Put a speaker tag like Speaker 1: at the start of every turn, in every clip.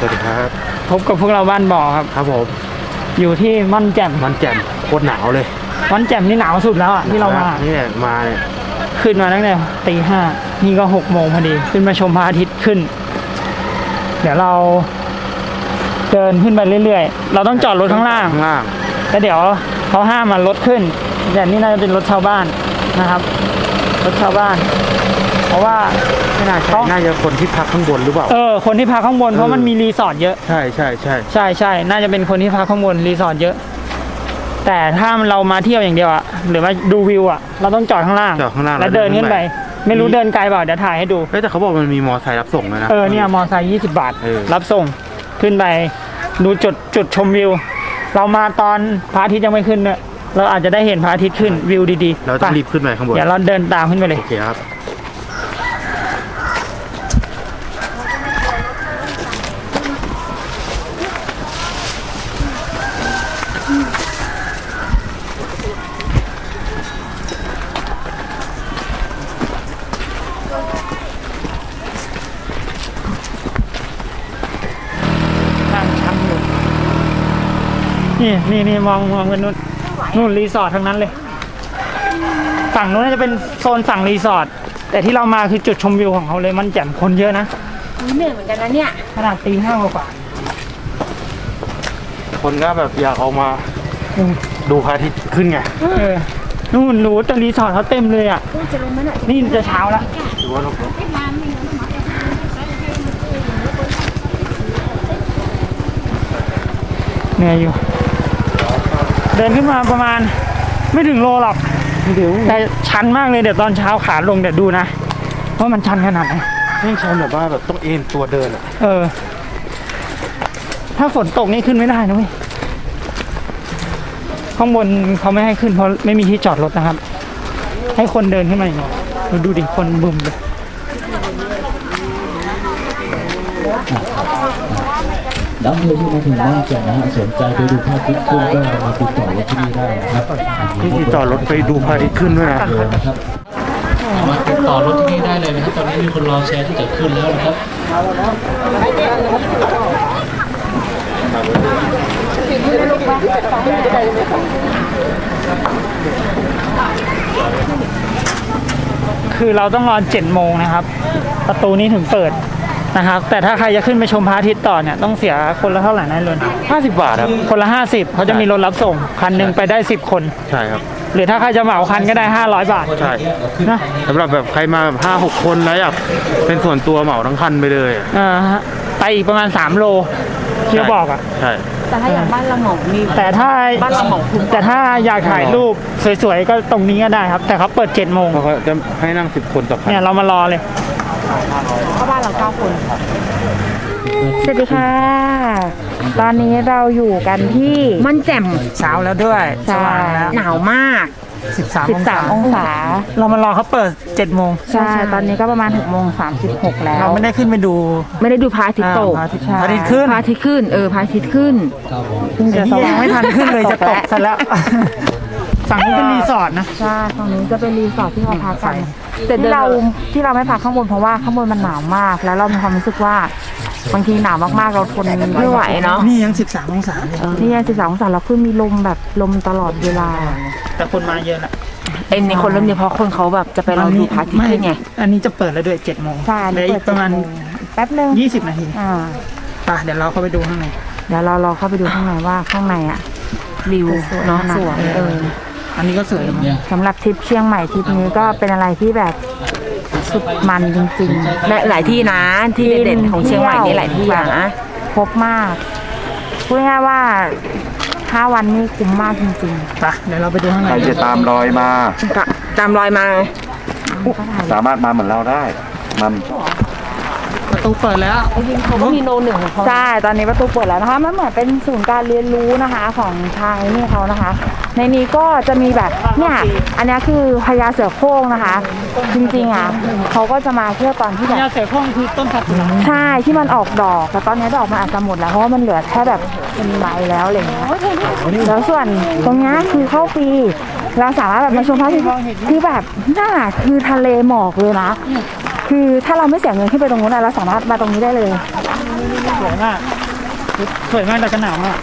Speaker 1: สวัสดีครับ
Speaker 2: พบกับพวกเราบ้านบ่อครับ
Speaker 1: ครับผม
Speaker 2: อยู่ที่ม่อนแจ่ม
Speaker 1: มันแจ่มโคตรหนาวเลย
Speaker 2: ม่อนแจ่มนี่หนาวสุดแล้วอะที่เรามา
Speaker 1: เนี่ยมาเนี่ย
Speaker 2: ขึ้นมาตั้งแต่ตีห้านี่ก็หกโมงพอดี ขึ้นมาชมพระอาทิตย์ขึ้น เดี๋ยวเราเดินขึ้นไปเรื่อยๆ เราต้องจอดรถข้างล่าง
Speaker 1: ข้างล่าง
Speaker 2: แล้วเดี๋ยวเขาห้ามมารถขึ้นแต่นี่น่าจะเป็นรถชาวบ้านนะครับ รถชาวบ้าน เพราะว่า
Speaker 1: ไม่น่าใช่
Speaker 2: เขา
Speaker 1: น่าจะคนที่พักข้างบนหรือเปล่า
Speaker 2: เออ คนที่พักข้างบนเพราะมันมีรีสอร์ทเยอะ
Speaker 1: ใช่ใช่ใช่
Speaker 2: ใช่ใช่น่าจะเป็นคนที่พักข้างบนรีสอร์ทเยอะ แต่ถ้าเรามาเที่ยวอย่างเดียวอะหรือมาดูวิวอะเราต้องจอดข้างล่าง
Speaker 1: จอดข้างล่าง
Speaker 2: แล้วเดินขึ้นไป ไม่รู้เดินไกลเปล่าเดี๋ยวถ่ายให้ดู
Speaker 1: เฮ้ยแต่เขาบอกมันมีมอไซค์รับส่งเลยนะ
Speaker 2: เออเนี่ยมอไซค์20บาท
Speaker 1: เออ
Speaker 2: รับส่งขึ้นไปดูจุดจุดชมวิว เรามาตอนพระอาทิตย์ยังไม่ขึ้นเนี่ยเราอาจจะได้เห็นพระอาทิตย์ขึ้นวิวดีๆ
Speaker 1: เราต้อง
Speaker 2: ไป
Speaker 1: รีบขึ้นไปข้างบน
Speaker 2: เดี๋ยวเราเดินตามขึ้นไปเลย
Speaker 1: โอเคครับ
Speaker 2: ทางชันอยู่ นี่นี่นี่มองมองกันนู่นนู่นรีสอร์ททั้งนั้นเลย ฝั่งนู้นน่าจะเป็นโซนฝั่งรีสอร์ทแต่ที่เรามาคือจุดชมวิวของเขาเลยมันแจ่มคนเยอะนะ
Speaker 3: เหนื่อยเหมือนกันนะเนี่ย
Speaker 2: ขนาดตีห้ากว่า
Speaker 1: คนก็แบบอยากออกมา
Speaker 2: อืม
Speaker 1: ดูพระอาทิตย์ขึ้นไง
Speaker 2: เออนู่นรู้แต่รีสอร์ทเขาเต็มเลยอะ
Speaker 3: จะลงมาหน่อย
Speaker 2: นี่จะเช้าแล้ว
Speaker 1: ดูว่าเรา
Speaker 2: เหนื่อยอยู่ เดินขึ้นมาประมาณไม่ถึงโลหรอกเดี๋ยวแต่ชันมากเลยเดี๋ยวตอนเช้าขาลงเดี๋ยวดูนะว่ามันชันขนาดไหน
Speaker 1: ไม่ใช่แบบว่าแบบต้องเอ็นตัวเดินอะ
Speaker 2: เออ ถ้าฝนตกนี่ขึ้นไม่ได้นะเว้ยข้างบนเขาไม่ให้ขึ้นเพราะไม่มีที่จอดรถนะครับ ให้คนเดินขึ้นมาอย่างเดียวดูดูดิคนบึมเลย
Speaker 4: น้ำเพื่อที่มาถึงบ้านแก่นนะฮะสนใจไปดูภาพคลิปขึ้นก็มาติดต่อรถที่นี่ได้นะครับ
Speaker 1: ที่ที่จอดรถไปดูพระอาทิตย์ขึ้นด้วยนะ
Speaker 4: เลยนะครับมาติดต่อรถที่นี่ได้เลยนะครับตอนนี้มีคนรอแชร์ที่จะขึ้นแล้วนะครับ
Speaker 2: คือเราต้องรอเจ็ดโมงนะครับ ประตูนี้ถึงเปิด นะครับ แต่ถ้าใครจะขึ้นไปชมพระอาทิตย์ต่อเนี่ยต้องเสียคนละเท่าไหร่นะลุน
Speaker 1: 50 บาทครับ
Speaker 2: คนละห้าสิบเขาจะมีรถรับส่ง คันหนึ่งไปได้สิบคน
Speaker 1: ใช่ครับ
Speaker 2: หรือถ้าใครจะเหมาคันก็ได้ห้าร้อยบาท
Speaker 1: ใช่
Speaker 2: นะ
Speaker 1: สำหรับแบบใครมาแบบห้าหกคนแล้วอยากเป็นส่วนตัวเหมาทั้งคันไปเลยอะ
Speaker 2: อ่าฮะไปอีกประมาณสามโลที่เขาบอกอะ
Speaker 1: ใช่
Speaker 3: แต่ถ้าอย่างบ้านเราเหมามี
Speaker 2: แต่ถ้า
Speaker 3: บ้านเราเหมาคุ้ม
Speaker 2: แต่ถ้าอยากถ่ายรูปสวยๆก็ตรงนี้ก็ได้ครับ แต่เขาเปิดเจ็ดโมง
Speaker 1: เพราะเขาจะให้นั่งสิบคนต่อคัน
Speaker 2: เนี่ยเรามารอเลย
Speaker 3: เพราะบ้านเราเก้าคน
Speaker 5: สวัสดีค่ะ ตอนนี้เราอยู่กันที่
Speaker 3: มันแจ่ม
Speaker 2: เช้าแล้วด้วยส
Speaker 5: ใช่
Speaker 2: ว่างแล้ว
Speaker 3: หนาวมาก
Speaker 2: สิบสามองศา
Speaker 5: 13 องศา
Speaker 2: เรามารอเขาเปิดเจ็ดโมง
Speaker 5: ใช่ ตอนนี้ก็ประมาณ6โมง36 แล้ว
Speaker 2: เราไม่ได้ขึ้นไปดู
Speaker 3: ไม่ได้ดูพระอาทิตย์ตก
Speaker 2: อ่าพระอาทิตย์พระอาทิตย์ขึ้น
Speaker 3: พระอาทิตย์ขึ้น เออพระอาทิตย์ขึ้น
Speaker 5: เพิ่งจะ
Speaker 2: นี่
Speaker 5: สว่าง
Speaker 2: ยังไม่ทันขึ้นเลยจะตกซะแล้ว ฝั่งนี้เป็นรีสอร์ทนะ
Speaker 5: ใช่ตรงนี้จะเป็นรีสอร์ทที่เราพักกัน
Speaker 3: แต่เดิ
Speaker 5: ที่
Speaker 3: น
Speaker 5: เราที่เราไม่พักข้างบนเพราะว่าข้างบนมันหนาวมาก แล้วเรามีความรู้สึกว่าบางทีหนาวมากๆเราทน
Speaker 3: ไม่ไหวเนาะ
Speaker 2: นี่ยังสิบสามองศาเลย
Speaker 5: นี่ยัง 13 องศาเราคือมีลมแบบลมตลอดเวลา
Speaker 2: แต่คนมาเยอะแหละ
Speaker 3: เอ็นนี่คนเริ่มเยอะเพราะคนเขาแบบจะไปรอดูพระอาทิตย์ขึ้นไง
Speaker 2: อันนี้จะเปิดแล้วด้วยเจ็ดโมง
Speaker 5: ใช่
Speaker 2: เหลืออีกประมาณ
Speaker 5: แป๊บนึง
Speaker 2: ยี่สิบนาที
Speaker 5: อ่า
Speaker 2: ไปเดี๋ยวเราเข้าไปดูข้างใน
Speaker 5: เดี๋ยวเรารอเข้าไปดูข้างในว่าข้างในอะ
Speaker 3: วิว
Speaker 5: เนาะ
Speaker 3: เนาะ
Speaker 5: สวยเออ
Speaker 2: อันนี้ก็สวยนะ
Speaker 5: สำหรับทริปเชียงใหม่ทริปนี้ก็เป็นอะไรที่แบบสุดมันจริง
Speaker 3: และหลายที่นะที่เด่นๆของเชียงใหม่นี่หลายที่นะ
Speaker 5: ๆครบมากพูดง่ายๆว่าห้าวันนี้คุ้มมากจริง
Speaker 2: ไปเดี๋ยวเราไปดูข้างใน
Speaker 6: ใครจะตามรอยมา
Speaker 3: กะตามรอยมา
Speaker 5: ๆก็ถ่าย
Speaker 6: สามารถมาเหมือนเราได้มัน
Speaker 2: ประตูเปิดแล้ว
Speaker 3: เขาก็มีโนหนึ่งของเขา
Speaker 5: ใช่ ตอนนี้ประตูเปิดแล้วนะคะ มันเหมือนเป็นศูนย์การเรียนรู้นะคะของทางนี่เขานะคะ ในนี้ก็จะมีแบบเนี่ย อันนี้คือพญาเสือโคร่งนะคะ จริงๆอะเขาก็จะมาเที่ยวตอนที่แบบ
Speaker 2: ยาเสือโคร่งคือต้นสักุระ
Speaker 5: ใช่ที่มันออกดอกแต่ตอนนี้ดอกมันอาจจะหมดแล้วเพราะว่ามันเหลือแค่แบบเป็นใบแล้วอะไรอย่างเงี้ยแล้วส่วนตรงเนี้ยคือเข้าฟรีเราสามารถแบบมาชมพระอาทิตย์คือแบบน่าคือทะเลหมอกเลยนะ คือถ้าเราไม่เสียเงินขึ้นไปตรงนู้นนะเราสามารถมาตรงนี้ได้เลย
Speaker 2: สวยมาก สวยมากแต่ก็หนาวมาก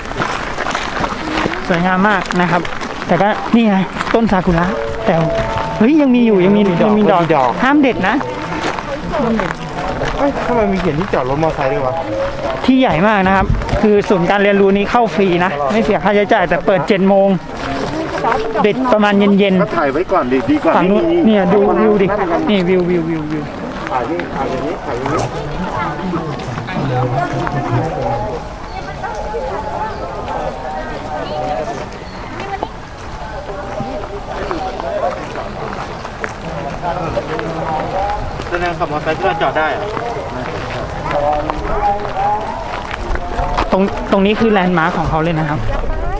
Speaker 2: สวยงามมากนะครับ แต่ก็นี่ไงต้นซากุระแต่เฮ้ยยังมีอยู่ยังมียังมีดอก
Speaker 1: ดอก
Speaker 2: ห้ามเด็ดนะ
Speaker 1: เอ้ยทำไมมีเขียนที่จอดรถมอเตอร์ไซค์ด้วยวะ
Speaker 2: ที่ใหญ่มากนะครับ คือศูนย์การเรียนรู้นี้เข้าฟรีนะ ไม่เสียค่าใช้จ่ายแต่เปิด7จ็ดโมงเด็ดประมาณเย็น
Speaker 1: ก็ถ่ายไว้ก่อนดีดีกว่า
Speaker 2: ๆฝั่งนู้นเนี่ยดูวิวดินี่วิววิววิววิว
Speaker 1: ถ่ายนี่ถ่ายอย่างนี้ถ่ายอย่างนี้แสดงขับมอเตอร์ไซค์เพื่อจอดได้เหรอ
Speaker 2: ตรงตรงนี้คือแลนด์มาร์คของเขาเลยนะครับ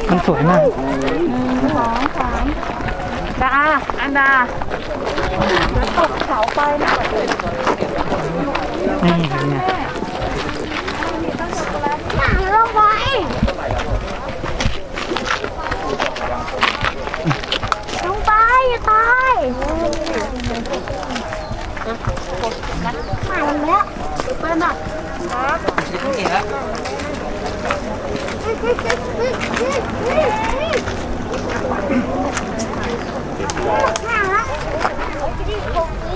Speaker 2: มันสวยมาก
Speaker 5: ดาอันดาตก เสาไฟหน่อย
Speaker 2: นี่เป็นไง
Speaker 5: หนังลงไปลงไปอย่าตายมาแล้วเปิ้ลอะ
Speaker 2: เ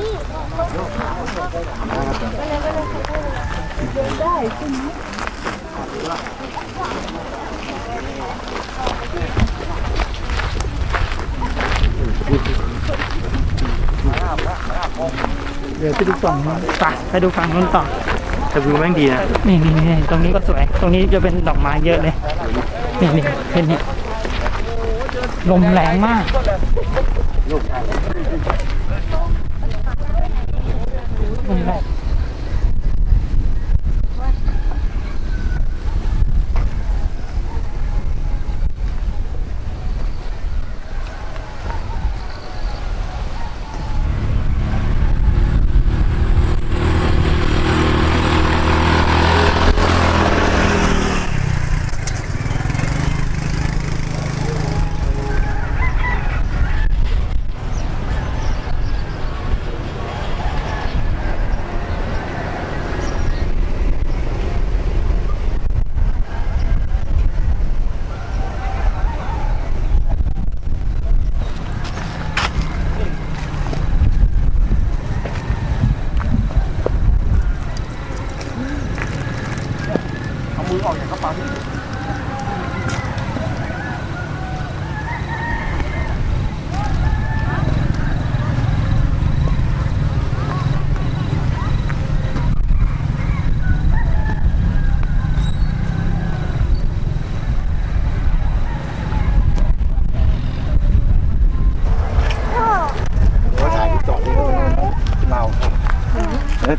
Speaker 2: ดี๋ยวไปดูฝั่งนู้นไปไปดูฝั่งนู้นต่อ
Speaker 1: แต่วิวแม่งดีนะ
Speaker 2: นี่นี่นี่ตรงนี้ก็สวย ตรงนี้จะเป็นดอกไม้เยอะเลย นี่นี่เห็นนี่ลมแรงมากลมแรง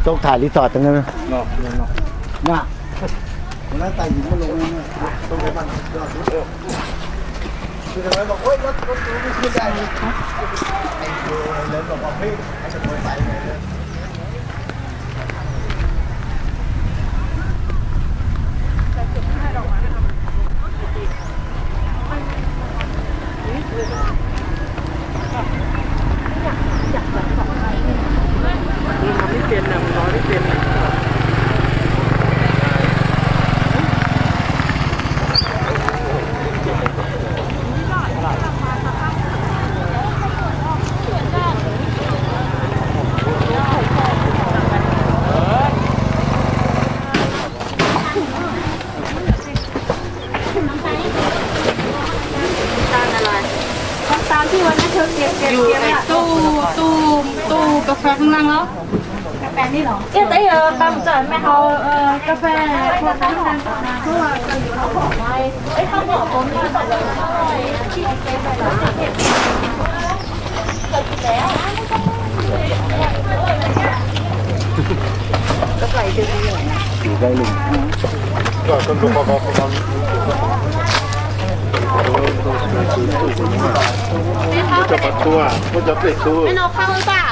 Speaker 6: ต้องถ่ายรีสอร์ทตรงนั้นนะน่ะคนนั้นไต่หินมาลงเนี่ยตรงไหนบ้างยอดสุดคือทำไมบอกโอ๊ยรถรถไม่ขึ้นได้เลยไอ้เอเลยบอกว่าเฮ้ยไอ้จะมวยใส่เลย
Speaker 5: tầm trở mẹ họ ờ, cà phê của tắm đang Cứ là họ bỏ ngoài Ấy không bỏ vốn đi tận Cái nó không sao ยี่สิบบาท
Speaker 2: เอาอ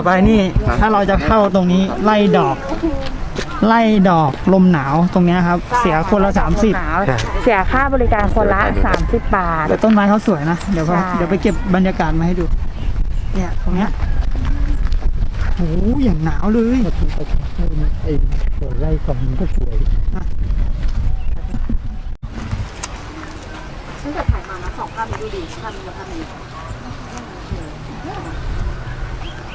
Speaker 2: ต่อไปนี่ถ้าเราจะเข้าตรงนี้ไล่ดอก ไล่ดอกลมหนาวตรงเนี้ยครับ เสียคนละ 30
Speaker 5: หนาวเสียค่าบริการคนละ 30 บาท
Speaker 2: แต่ต้นไม้เขาสวยนะ เดี๋ยวเขา
Speaker 5: ใช่
Speaker 2: เดี๋ยวไปเก็บบรรยากาศมาให้ดู เนี่ยตรงเนี้ยโอ้โหอย่างหนาวเลย
Speaker 6: ไอ้ไร่ฝั่งนี้ก็สวย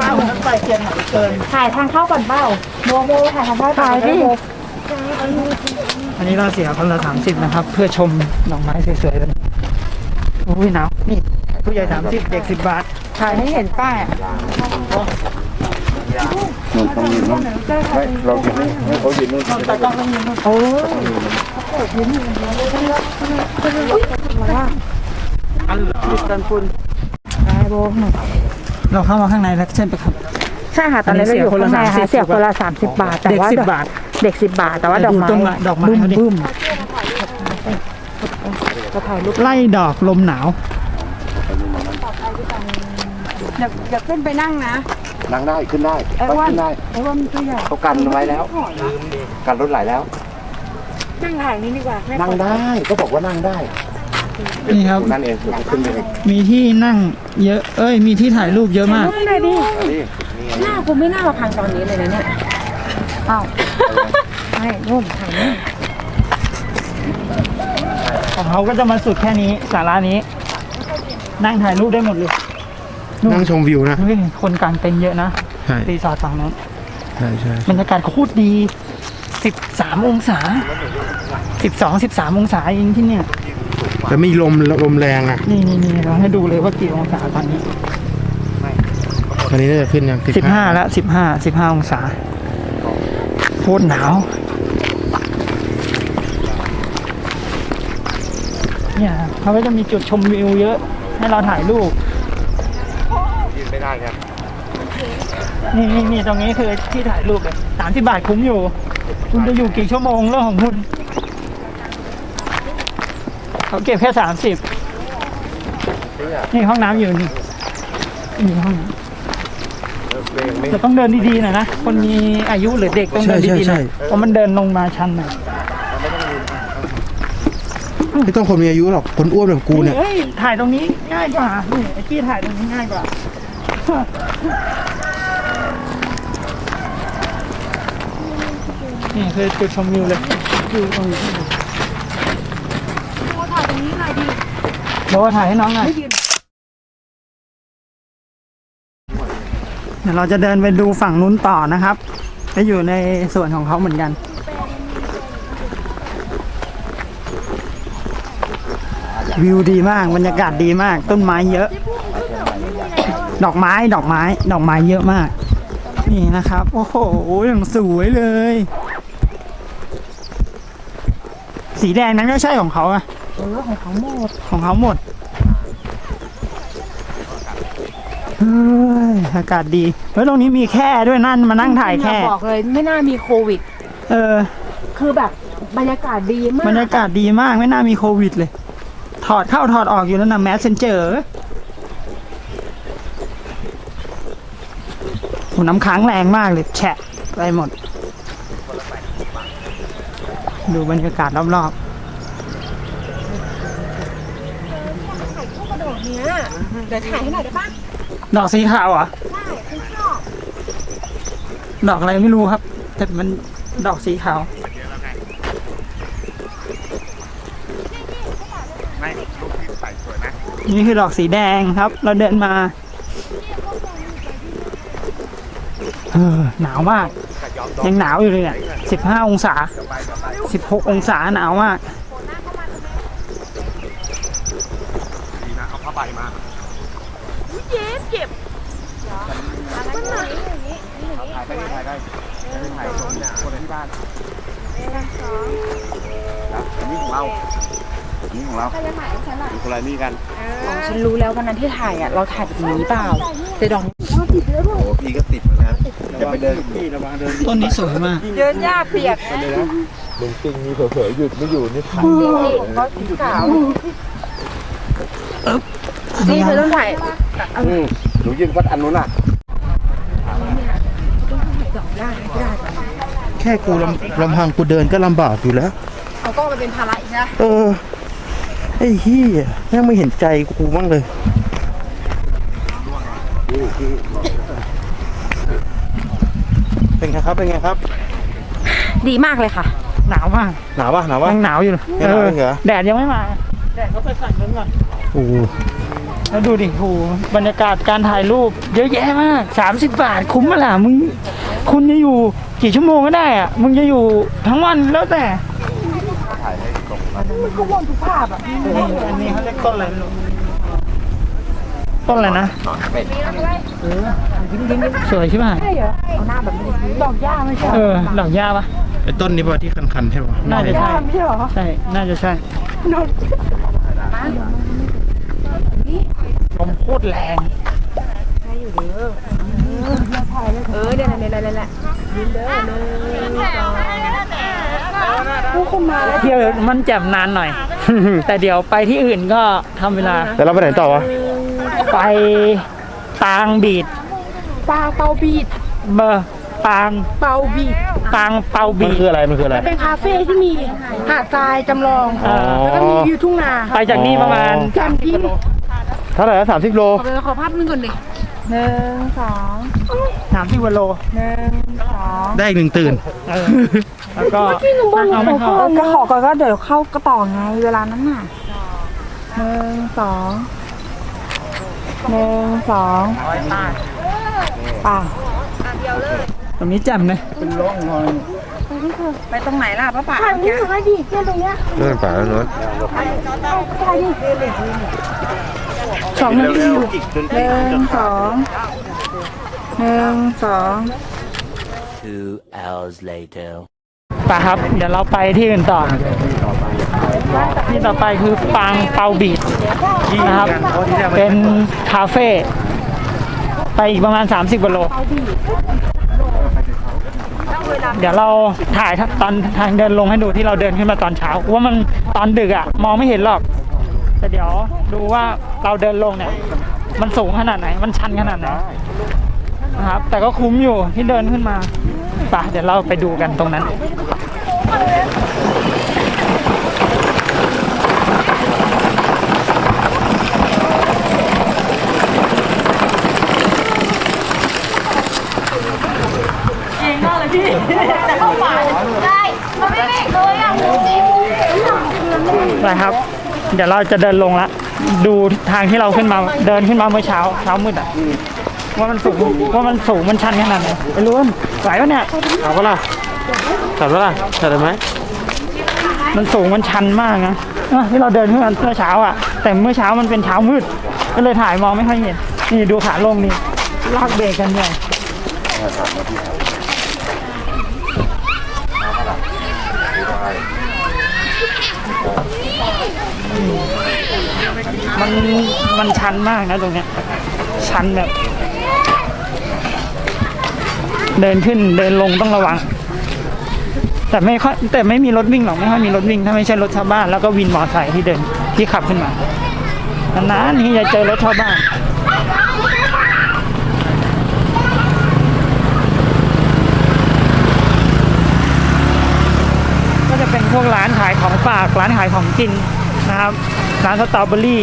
Speaker 5: บ้า
Speaker 2: นนั้นไปเกียนหนเกิน
Speaker 5: ถ่ายทางเข้าก่อนเปล่าโมโมถ่ายทางเข้าถ่ายดิ
Speaker 2: อันนี้เราเสียคนละ30นะครับ เพื่อชมดอกไม้สวยๆกันโอ้ยหนาวนี่ผู้ใหญ่30เด็ก10บาท
Speaker 5: ถ่ายให้เห็นป้ายอะ
Speaker 6: นู่นต้องยืนนู่นไม่เรายืนนี่ให้เขายืนนู่น
Speaker 2: แต่กล้องต้องยืน
Speaker 5: โอ้กันคุณได้โบหนึ่ง
Speaker 2: เราเข้ามาข้างในแล้วใช่ไหมครับ
Speaker 5: ใช่ค่ะตอนนี้เราอยู่ข้างในค่ะเสียคนละสามสิบบาท แต่
Speaker 2: เด็ก
Speaker 5: ว่า
Speaker 2: 10บาท
Speaker 5: เด็กสิบบาท แต่ว่าดอกไม้
Speaker 2: ต้นไม้ดอกไม้
Speaker 5: บึ้ม
Speaker 2: เขาดิ
Speaker 5: บึ้มก็ถ่ายรูป
Speaker 2: ไล่ดอกลมหนาว
Speaker 3: เดี๋ยวขึ้นไปนั่งนะ
Speaker 6: นั่งได้ขึ้นได้
Speaker 3: ไอ้
Speaker 6: ไป
Speaker 3: อ้วน
Speaker 6: ขึ้นได้
Speaker 3: ไอ้อ้วนมันตัวใหญ่
Speaker 6: เขากันไว้แล้ว กันรถไหลแล้ว
Speaker 5: นั่งถ่ายนี้ดีกว่าให้
Speaker 6: นั่งได้ก็บอกว่านั่งได้
Speaker 2: นี่ครับ
Speaker 6: นั่นเองเดี๋ยวขึ้นไปเอง
Speaker 2: มีที่นั่งเยอะ เอ้ย มีที่ถ่ายรูปเยอะมาก
Speaker 5: รูปเลยดิ
Speaker 6: นี่
Speaker 3: หน้ากูไม่น่ามาพังตอนนี้เลยนะเนี่ย
Speaker 5: อ้าวไม่นุ่มถ่ายนี่
Speaker 2: ของเขาก็จะมาสุดแค่นี้สารานี้ นั่งถ่ายรูปได้หมดเลย
Speaker 1: นั่งชมวิวนะ
Speaker 2: เฮ้ยคนกลางเต็นท์เยอะนะ
Speaker 1: ใช่
Speaker 2: รีสอร์ทฝั่งนั้น
Speaker 1: ใช่ใช่
Speaker 2: บรรยากาศโคตรดี 13 องศา 12 13 องศาเองที่เนี่ย
Speaker 1: แต่ไม่ลมลมแรงอะ
Speaker 2: นี่นี่นี่เราให้ดูเลยว่ากี่องศาตอนนี้
Speaker 1: วันนี้น่าจะขึ้นยัง
Speaker 2: 15แล้ว15 15องศาโคตรหนาว เนี่ยเขาก็จะมีจุดชมวิวเยอะ ให้เราถ่ายรูป
Speaker 6: ยืนไม่ได้ครับ
Speaker 2: นี่นี่นี่ตรงนี้คือที่ถ่ายรูปเลยสามสิบาทคุ้มอยู่ คุณจะอยู่กี่ชั่วโมงเรื่องของคุณ เขาเก็บแค่สามสิบนี่ห้องน้ำอยู่นี่นี่ห้องน้ำจะต้องเดินดีๆหน่อยนะ คนมีอายุหรือเด็กต้องเดินดีๆหน่อยเพราะมันเดินลงมาชันหน่อย
Speaker 1: ไม่ต้องคนมีอายุหรอกคนอ้วนแบบกูเนี่ย
Speaker 2: เฮ้ยถ่ายตรงนี้ง่ายกว่านี่ไอ้กี้ถ่ายตรงนี้ง่ายกว่านี่คือจุดชมวิวเลยวิวตรงนี้โบถ่ายตรงนี้หน่อยดิ โบถ่ายให้น้องหน่อย เดี๋ยวเราจะเดินไปดูฝั่งนู้นต่อนะครับจะอยู่ในส่วนของเขาเหมือนกันวิวดีมากบรรยากาศดีมาก ต้นไม้เยอะ ดอกไม้ดอกไม้ ดอกไม้เยอะมาก นี่นะครับ โอ้โหอย่างสวยเลย สีแดงนั้นก็ใช่ของเขาอะ เออของเขาหมด ของเขาหมดเฮ้ยอากาศดีแล้วตรงนี้มีแค่ด้วยนั่นมานั่งถ่ายแค่
Speaker 3: บอกเลยไม่น่ามีโควิด
Speaker 2: เออ
Speaker 3: คือแบบบรรยากาศดีมา
Speaker 2: บร
Speaker 3: ก
Speaker 2: รยากาศดีมากไม่น่ามีโควิดเลย ถอดเข้าถอดออกอยู่นั่นนะแมสเซนเจอร์โหน้ำค้างแรงมากเลย แฉะไปหมด ดูบรรยากาศรอบ
Speaker 3: เดี๋ยวถ่ายให้หน่อยได้ปะ
Speaker 2: ดอกสีขาวเหรอ ได้คุณชอบดอกอะไรไม่รู้ครับ แต่มันดอกสีขาวแล้วไง ไม่รูปที่ใสสวยนะนี่คือดอกสีแดงครับ เราเดินมาเออหนาวมากยังหนาวอยู่เลยเนี่ยสิบห้าองศาสิบหกองศาหนาวมาก ดี
Speaker 6: นะ
Speaker 2: เอาผ้าใบมา
Speaker 6: ของเรานี่ของเราดูคนละนี่กัน
Speaker 5: ฉันรู้แล้ววันนั้นที่ถ่ายอะเราถ่ายแบบนี้เปล่าแต่ดอก
Speaker 6: โอ้พี่ก็ติดเหมือนกันจะไปเดินพี่ระวังเดิน
Speaker 2: ต้นนี้สวยมาก
Speaker 5: เดินหญ้าเปียก
Speaker 6: ลุงติงมีเผลอๆหยุดไม่อยู่นี่ถ่าย
Speaker 5: ก็สีขาวนี่เธอต้องถ่าย
Speaker 6: อืมหนูยืนวัดอันนู้นอะ
Speaker 1: แค่กูลำลำพังกูเดินก็ลำบากอยู่แล้ว
Speaker 5: เอากล้องไปเป็นภาระอีกนะ
Speaker 1: เออ ไอ้เฮียแม่งไม่เห็นใจกูบ้างเลย เป็นไงครับ เป็นไงครับ
Speaker 5: ดีมากเลยค่ะ
Speaker 2: หนาวมาก
Speaker 1: หนาวปะหนาวปะ
Speaker 2: ยังหนาวอยู่เลย
Speaker 1: ยังหนาวอยู่เหรอ
Speaker 2: แดดยังไม่มา แดดเขาไปสั่นนั้นก่อน
Speaker 1: โอ้โห
Speaker 2: แล้วดูดิโหบรรยากาศการถ่ายรูป เยอะแยะมากสามสิบบาทคุ้มมาล่ะมึง คุณจะอยู่กี่ชั่วโมงก็ได้อะมึงจะอยู่ทั้งวันแล้วแต่ถ่ายให้ตรงมันก็วนทุกภาพอะอันนี้เขาเรียกต้นอะไรไม่รู้ต้นอะไรนะเออสวยใช่ไหม
Speaker 5: ดอกหญ้าไม่ใช่
Speaker 2: เออดอกหญ้าปะ
Speaker 1: ไอ้ต้นนี้ป่ะที่คันๆใช่ป่ะ
Speaker 2: น่าจะใช่
Speaker 5: ไม่ใช่เหรอ
Speaker 2: ใช่ น่าจะใช่ ลมโคตรแรง
Speaker 5: เออเดี๋ยวเดี๋ยวเดี๋ยวเดี๋ยวเดี๋ยวยืนเด้อหนึ่งสองผู้คนมา
Speaker 2: เที่ยวมันแจ่มนานหน่อย แต่เดี๋ยวไปที่อื่นก็ทำเวลา
Speaker 1: แล้วเราไปไหนต่อวะ
Speaker 2: ไปปางบีด
Speaker 5: ปลาเปาบีด
Speaker 2: เบอร์ปาง
Speaker 5: เปาบีด
Speaker 2: ปางเปาบี
Speaker 1: มันคืออะไรมันคืออะไร
Speaker 5: เป็นคาเฟ่ที่มีหาดทรายจำลอง
Speaker 1: อ
Speaker 5: แล้วก็มีวิวทุ่งนา
Speaker 2: ไปจากนี่ประมาณ
Speaker 5: จำที่
Speaker 1: เท่าไหร่ละสามสิบโล
Speaker 5: ขอขอภาพนึงก่อนดิหนึ่งสอง
Speaker 2: สามสิบกิโล
Speaker 5: หนึ่งสอง
Speaker 1: ได้อีกหนึ่งตื่น
Speaker 2: เออแล้วก็เอาไม่เข้า
Speaker 5: ก็ขอก่อนก็เดี๋ยวเข้ากระต่อไงเวลานั้นน่ะหนึ่งสองหนึ่งสองป่า
Speaker 2: ตรงนี้แจ่มเลย
Speaker 5: ไปตรงไหนล่ะป้าป่าถ่ายรูปให้ดิเนี่ยตรงเนี้ย
Speaker 1: เรื่องป่าแล้วเนอะ
Speaker 5: ถ่ายดิ สองนาทีอยู่หนึ่งสองหนึ่งสอง
Speaker 7: Two hours later.
Speaker 2: ไปครับ เดี๋ยวเราไปที่อื่นต่อ ที่ต่อไปคือปางเปาบีดนะครับ เป็นคาเฟ่ไปอีกประมาณ 30กิโล เดี๋ยวเราถ่ายตอนทางเดินลงให้ดูที่เราเดินขึ้นมาตอนเช้า ว่ามันตอนดึกอะ มองไม่เห็นหรอก แต่เดี๋ยวดูว่าเราเดินลงเนี่ย มันสูงขนาดไหน มันชันขนาดไหนนะครับ แต่ก็คุ้มอยู่ที่เดินขึ้นมาไปเดี๋ยวเราไปดูกันตรงนั้นไปครับ เดี๋ยวเราจะเดินลงละ ดูทางที่เราขึ้นมาเดินขึ้นมาเมื่อเช้าเช้ามืดอะว่ามันสูงว่ามันสูงมันชันขนาดไหนไอ้รุ่นไหวปะเนี่ย
Speaker 1: เอาปะล่ะจัดปะล่ะจัดเลยไหม
Speaker 2: มันสูงมันชันมากนะอะที่เราเดินขึ้นมาเมื่อเช้าอะ แต่เมื่อเช้ามันเป็นเช้ามืด ก็เลยถ่ายมองไม่ค่อยเห็น นี่ดูขาลงนี่ลากเบรกกันใหญ่ มันมันชันมากนะตรงเนี้ยชันแบบ เดินขึ้นเดินลงต้องระวัง แต่ไม่ค่อยแต่ไม่มีรถวิ่งหรอกไม่ค่อยมีรถวิ่งถ้าไม่ใช่รถชาวบ้านแล้วก็วินมอเตอร์ไซค์ที่เดินที่ขับขึ้นมานานๆนี่จะเจอรถชาวบ้านก็จะเป็นพวกร้านขายของฝากร้านขายของกินนะครับ ร้านสตรอเบอรี่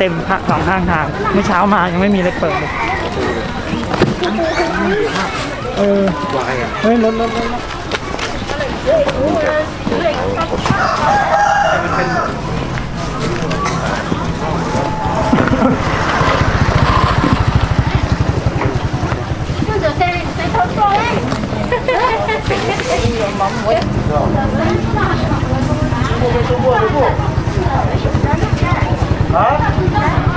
Speaker 8: เต็
Speaker 2: มทางสองข้างทางเมื่อเช้ามายังไม่มีเลยเปิดเลยเออเฮ้ยรถรถรถรถ
Speaker 8: 就这谁谁 啊？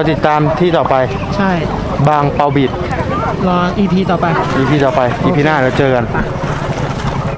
Speaker 8: 说嘞？
Speaker 1: เราติดตามที่ต่อไป
Speaker 2: ใช่
Speaker 1: บางเปาบิด
Speaker 2: รอ EP ต่อไป
Speaker 1: EP ต่อไป EP หน้าเราเจอกัน
Speaker 2: ไป